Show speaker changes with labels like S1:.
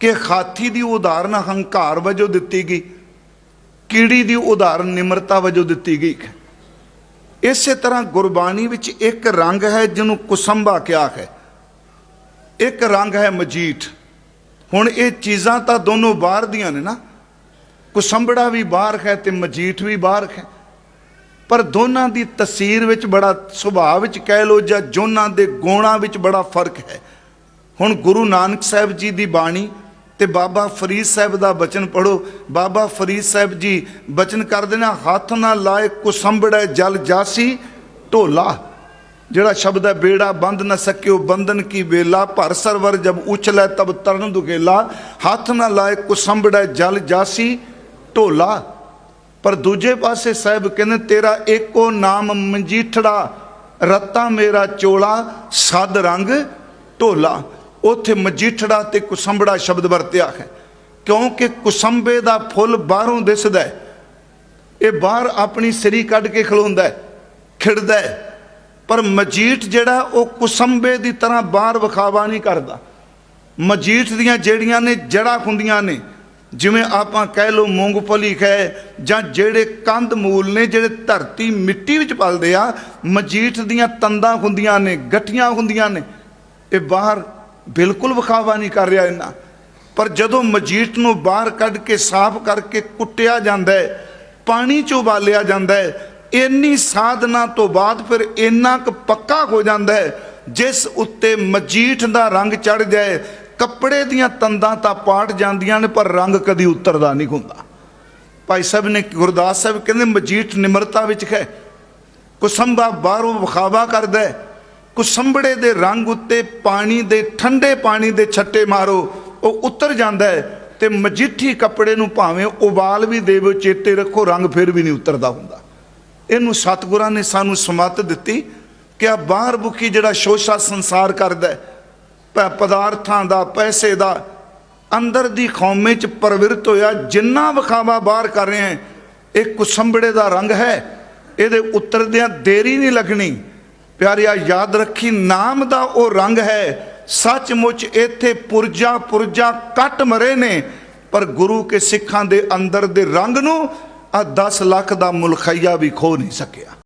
S1: ਕਿ ਹਾਥੀ ਦੀ ਉਦਾਹਰਨ ਹੰਕਾਰ ਵਜੋਂ ਦਿੱਤੀ ਗਈ, ਕੀੜੀ ਦੀ ਉਦਾਹਰਨ ਨਿਮਰਤਾ ਵਜੋਂ ਦਿੱਤੀ ਗਈ। ਹੈ ਇਸੇ ਤਰ੍ਹਾਂ ਗੁਰਬਾਣੀ ਵਿੱਚ ਇੱਕ ਰੰਗ ਹੈ ਜਿਹਨੂੰ ਕੁਸੰਭਾ ਕਿਹਾ ਹੈ। ਇੱਕ ਰੰਗ ਹੈ ਮਜੀਠ। ਹੁਣ ਇਹ ਚੀਜ਼ਾਂ ਤਾਂ ਦੋਨੋਂ ਬਾਹਰ ਦੀਆਂ ਨੇ ਨਾ। ਕੁਸੰਬੜਾ ਵੀ ਬਾਹਰ ਹੈ ਤੇ ਮਜੀਠ ਵੀ ਬਾਹਰ ਹੈ। ਪਰ ਦੋਨਾਂ ਦੀ ਤਸਵੀਰ ਵਿੱਚ ਬੜਾ ਸੁਭਾਅ ਵਿੱਚ ਕਹਿ ਲੋ ਜਾਂ ਜੋਨਾਂ ਦੇ ਗੋਣਾ ਵਿੱਚ ਬੜਾ ਫ਼ਰਕ ਹੈ। ਹੁਣ ਗੁਰੂ ਨਾਨਕ ਸਾਹਿਬ ਜੀ ਦੀ ਬਾਣੀ ਤੇ ਬਾਬਾ ਫਰੀਦ ਸਾਹਿਬ ਦਾ ਬਚਨ ਪੜੋ ਬਾਬਾ ਫਰੀਦ ਸਾਹਿਬ ਜੀ ਬਚਨ ਕਰਦੇ ਨੇ ਹੱਥ ਨਾ ਲਾਏ ਕੁਸੰਬੜੈ ਜਲ ਜਾਸੀ ਢੋਲਾ। ਜਿਹੜਾ ਸ਼ਬਦ ਹੈ, ਬੇੜਾ ਬੰਦ ਨਾ ਸਕਿਓ, ਬੰਧਨ ਕੀ ਵੇਲਾ, ਭਰ ਸਰਵਰ ਜਬ ਉਛਲੇ ਤਬ ਤਰਨ ਦੁਖੇਲਾ ਹੱਥ ਨਾ ਲਾਏ ਕੁਸੰਬੜੈ ਜਲ ਜਾਸੀ ਢੋਲਾ। ਪਰ ਦੂਜੇ ਪਾਸੇ ਸਾਹਿਬ ਕਹਿੰਦੇ, ਤੇਰਾ ਏਕੋ ਨਾਮ ਮਜੀਠੜਾ, ਰੱਤਾ ਮੇਰਾ ਚੋਲਾ, ਸਦ ਰੰਗ ਢੋਲਾ। ਉੱਥੇ ਮਜੀਠੜਾ ਤੇ ਕੁਸੰਬੜਾ ਸ਼ਬਦ ਵਰਤਿਆ ਹੈ। ਕਿਉਂਕਿ ਕੁਸੰਬੇ ਦਾ ਫੁੱਲ ਬਾਹਰੋਂ ਦਿਸਦਾ ਹੈ। ਇਹ ਬਾਹਰ ਆਪਣੀ ਸਰੀ ਕੱਢ ਕੇ ਖਲੋਂਦਾ ਹੈ, ਖਿੜਦਾ ਹੈ। ਪਰ ਮਜੀਠ ਜਿਹੜਾ, ਉਹ ਕੁਸੰਬੇ ਦੀ ਤਰ੍ਹਾਂ ਬਾਹਰ ਵਿਖਾਵਾ ਨਹੀਂ ਕਰਦਾ। ਮਜੀਠ ਦੀਆਂ ਜਿਹੜੀਆਂ ਨੇ ਜੜਾਂ ਹੁੰਦੀਆਂ ਨੇ, ਜਿਵੇਂ ਆਪਾਂ ਕਹਿ ਲਓ ਮੂੰਗਫਲੀ ਹੈ, ਜਾਂ ਜਿਹੜੇ ਕੰਦ ਮੂਲ ਨੇ, ਜਿਹੜੇ ਧਰਤੀ ਮਿੱਟੀ ਵਿੱਚ ਪਲਦੇ ਆ, ਮਜੀਠ ਦੀਆਂ ਤੰਦਾਂ ਹੁੰਦੀਆਂ ਨੇ, ਗਠੀਆਂ ਹੁੰਦੀਆਂ ਨੇ, ਇਹ ਬਾਹਰ ਬਿਲਕੁਲ ਵਿਖਾਵਾ ਨਹੀਂ ਕਰ ਰਿਹਾ ਇਹਨਾਂ ਪਰ ਜਦੋਂ ਮਜੀਠ ਨੂੰ ਬਾਹਰ ਕੱਢ ਕੇ ਸਾਫ਼ ਕਰਕੇ ਕੁੱਟਿਆ ਜਾਂਦਾ ਹੈ, ਪਾਣੀ ਚ ਉਬਾਲਿਆ ਜਾਂਦਾ ਹੈ, ਇੰਨੀ ਸਾਧਨਾ ਤੋਂ ਬਾਅਦ ਫਿਰ ਇੰਨਾ ਕੁ ਪੱਕਾ ਹੋ ਜਾਂਦਾ ਹੈ, ਜਿਸ ਉੱਤੇ ਮਜੀਠ ਦਾ ਰੰਗ ਚੜ ਜਾਏ, ਕੱਪੜੇ ਦੀਆਂ ਤੰਦਾਂ ਤਾਂ ਪਾਟ ਜਾਂਦੀਆਂ ਨੇ, ਪਰ ਰੰਗ ਕਦੀ ਉਤਰਦਾ ਨਹੀਂ ਹੁੰਦਾ। ਭਾਈ ਸਾਹਿਬ ਨੇ ਗੁਰਦਾਸ ਸਾਹਿਬ ਕਹਿੰਦੇ ਮਜੀਠ ਨਿਮਰਤਾ ਵਿੱਚ ਹੈ, ਕੁਸੰਬਾ ਬਾਹਰੋਂ ਵਿਖਾਵਾ ਕਰਦਾ ਹੈ। ਕੁਸੰਬੜੇ ਦੇ ਰੰਗ ਉੱਤੇ ਪਾਣੀ ਦੇ ਠੰਡੇ ਪਾਣੀ ਦੇ ਛੱਟੇ ਮਾਰੋ ਉਹ ਉਤਰ ਜਾਂਦਾ ਹੈ ਤੇ ਮਜੀਠੀ ਕੱਪੜੇ ਨੂੰ ਭਾਵੇਂ ਉਬਾਲ ਵੀ ਦੇਵੋ ਚੇਤੇ ਰੱਖੋ ਰੰਗ ਫਿਰ ਵੀ ਨਹੀਂ ਉਤਰਦਾ ਹੁੰਦਾ। ਇਹਨੂੰ ਸਤਿਗੁਰਾਂ ਨੇ ਸਾਨੂੰ ਸਮੱਤ ਦਿੱਤੀ ਕਿ ਆ ਬਾਹਰ ਬੁਕੀ ਜਿਹੜਾ ਸ਼ੋਸ਼ਾ ਸੰਸਾਰ ਕਰਦਾ ਹੈ, ਪਦਾਰਥਾਂ ਦਾ ਪੈਸੇ ਦਾ ਅੰਦਰ ਦੀ ਖੌਮੇ ਚ ਪ੍ਰਵਿਰਤ ਹੋਇਆ ਜਿੰਨਾ ਵਿਖਾਵਾ ਬਾਹਰ ਕਰ ਰਹੇ ਹੈ ਇਹ ਕੁਸੰਬੜੇ ਦਾ ਰੰਗ ਹੈ ਇਹਦੇ ਉਤਰਦਿਆਂ ਦੇਰੀ ਨਹੀਂ ਲੱਗਣੀ। ਪਿਆਰਿਆ, ਯਾਦ ਰੱਖੀ, ਨਾਮ ਦਾ ਉਹ ਰੰਗ ਹੈ। ਸੱਚਮੁੱਚ ਇੱਥੇ ਪੁਰਜਾ ਪੁਰਜਾ ਕੱਟ ਮਰੇ ਨੇ। ਪਰ ਗੁਰੂ ਕੇ ਸਿੱਖਾਂ ਦੇ ਅੰਦਰ ਦੇ ਰੰਗ ਨੂੰ ਆ 10 ਲੱਖ ਦਾ ਮੁਲਖਈਆ ਵੀ ਖੋ ਨਹੀਂ ਸਕਿਆ।